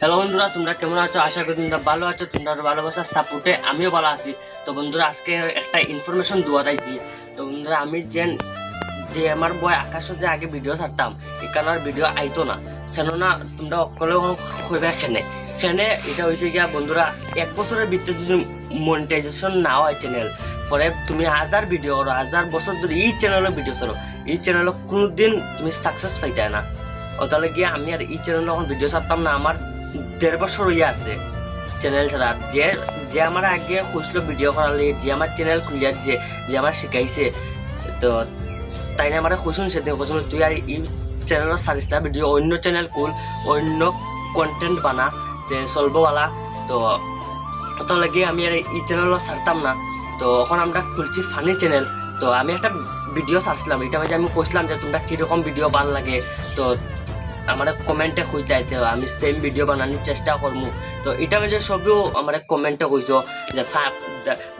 Hello বন্ধুরা, তোমরা কেমন আছো? আশা করি তোমরা ভালো আছো, তোমরা ভালোবাসার সাপোর্টে আমিও ভালো আছি। তো বন্ধুরা, আজকে একটা ইনফরমেশন দেওয়া চাইছি তো বন্ধুরা, আমি যে ডিএমআর বয় আকাশও যে আগে ভিডিও ছাড়তাম এখানে আর ভিডিও আইতো না। কেননা, তোমরা অকলেও হইবে এখানে এখানে এটা হয়েছে গিয়া, বন্ধুরা, এক বছরের ভিতরে যদি মনিটাইজেশন না হয় চ্যানেল পরে তুমি হাজার ভিডিও করো, হাজার বছর ধরে এই চ্যানেলে ভিডিও করো এই চ্যানেলে কোনোদিন তুমি সাকসেস পাইতে না। ওতালে গিয়ে আমি আর এই চ্যানেলে এখন ভিডিও ছাড়তাম না, আমার দেড় বছর হইয়া আছে চ্যানেল ছাড়া। যে যে আমার আগে খুঁজলো ভিডিও করালে যে আমার চ্যানেল খুলিয়া দিছে যে আমার শিখাইছে তো তাই না আমার খুঁজুন সেদিন খুঁজুন তুই আর এই চ্যানেলের সারিস ভিডিও অন্য চ্যানেল খুল, অন্য কন্টেন্ট বানা যে চলবওয়ালা তো ওটা লাগে আমি আর এই চ্যানেলও ছাড়তাম না, তো এখন আমরা খুলছি ফানি চ্যানেল তো আমি একটা ভিডিও ছাড়ছিলাম এটা মাঝে আমি কইছিলাম যে তোমরা কীরকম ভিডিও ভালো লাগে, তো আমার কমেন্টে আইতে আমি সেম ভিডিও বানানোর চেষ্টা করব তো এটা মাঝে সবেও আমার কমেন্টে কইছ যে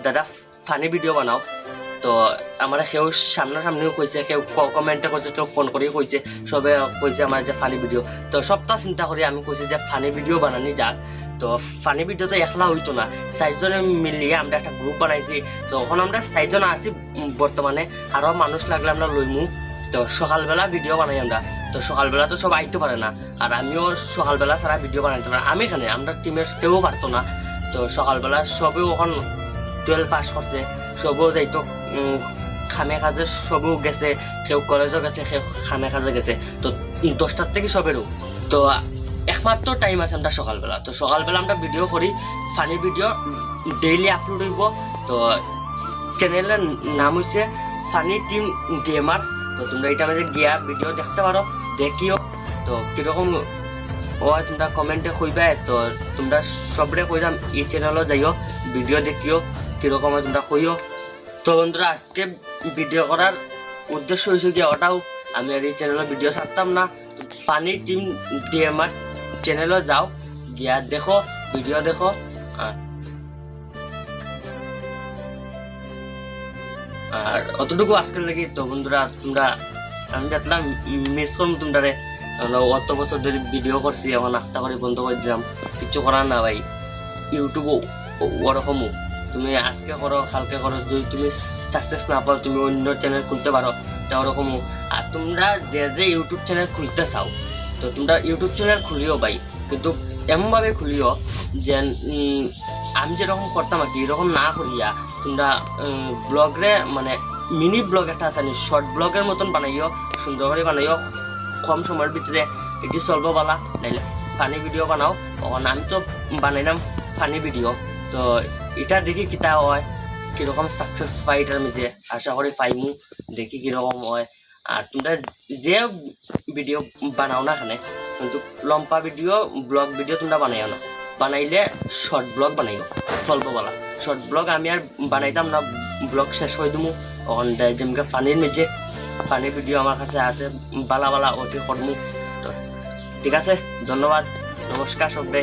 দাদা ফানি ভিডিও বানাও। তো আমার কেউ সামনাসামনিও কইছে কেউ কমেন্টে কইছে কেউ ফোন করেও কইছে সবে কইছে আমার যে ফানি ভিডিও তো সবটা চিন্তা করে আমি কইছি যে ফানি ভিডিও বানানি যাক। তো ফানি ভিডিও তো একলা হইতো না চারজনে মিলিয়ে আমরা একটা গ্রুপ বানাইছি। তো এখন আমরা চারজন আছি বর্তমানে আরও মানুষ লাগলে আমরা লইমু। তো সকালবেলা ভিডিও বানাই আমরা। তো সকালবেলা তো সব আইতে পারে না। আর আমিও সকালবেলা সারা ভিডিও বানাইতে পারি আমি এখানে, আমরা টিমের কেউ পারতো না। তো সকালবেলা সবেও এখন টুয়েলভ পাস করছে। সবেও যাইতো। খামে কাজে সবেও গেছে। কেউ কলেজও গেছে, কেউ খামে কাজে গেছে। তো দশটার থেকে সবেরও। তো একমাত্র টাইম আছে আমরা সকালবেলা। তো সকালবেলা আমরা ভিডিও করি। ফানি ভিডিও ডেইলি আপলোড হইব। তো চ্যানেলের নাম হচ্ছে ফানি টিম ডিএমআর তো তোমরা এটা মাঝে গিয়া ভিডিও দেখতে পারো, দেখিও। তো কীরকম হয় তোমরা কমেন্টে কইবে, তো তোমরা সবরে কইলাম এই চ্যানেলও যাইও ভিডিও দেখিও, কীরকম তোমরা কইও। তো বন্ধুরা, আজকে ভিডিও করার উদ্দেশ্য হয়েছে গিয়ে ওটাও, আমি আর এই চ্যানেলে ভিডিও ছাড়তাম না। ফানি টিম ডিএমআর চ্যানেলও যাও, গিয়া দেখো ভিডিও দেখো, আর আর অতটুকু আজকের লাগি তো বন্ধুরা, তোমরা, আমি দেখলাম মিস করম তোমরা অত বছর ধরে ভিডিও করছি এখন আস্তা করে বন্ধ করে দিলাম। কিছু করার না ভাই। ইউটিউবও ওরকমও তুমি আজকে করো, কালকে করো, যদি তুমি সাকসেস না পাও, তুমি অন্য চ্যানেল খুলতে পারো, তা ওরকমও আর তোমরা যে যে ইউটিউব চ্যানেল খুলতে চাও, তো তোমরা ইউটিউব চ্যানেল খুলিও ভাই। কিন্তু এমনভাবে খুলিও যে আমি যেরকম করতাম আর কি, এরকম না করিয়া তোমরা ব্লগরে মানে মিনি ব্লগ একটা আছে শর্ট ব্লগের মতন বানাইও সুন্দর করে বানাইও, কম সময়ের ভিতরে এটি চলবো পালা নাইলে ফানি ভিডিও বানাও। তখন আমি তো বানাইলাম ফানি ভিডিও তো এটা দেখি কিতা হয়, কীরকম সাকসেস পাই এটার মাঝে আশা করি পাইমু, দেখি কীরকম হয়। আর তোমরা যে ভিডিও বানাও না এখানে কিন্তু লম্বা ভিডিও ব্লগ ভিডিও তোমরা বানাইও না। বানাইলে শর্ট ব্লগ বানাইও স্বল্প বলা। শর্ট ব্লগ আমি আর বানাইতাম না ব্লগ শেষ হয়ে দিব অন যেমকে পানির মেজে পানির ভিডিও আমার কাছে আছে, বালা বালা ওটি করমু তো ঠিক আছে, ধন্যবাদ নমস্কার সবরে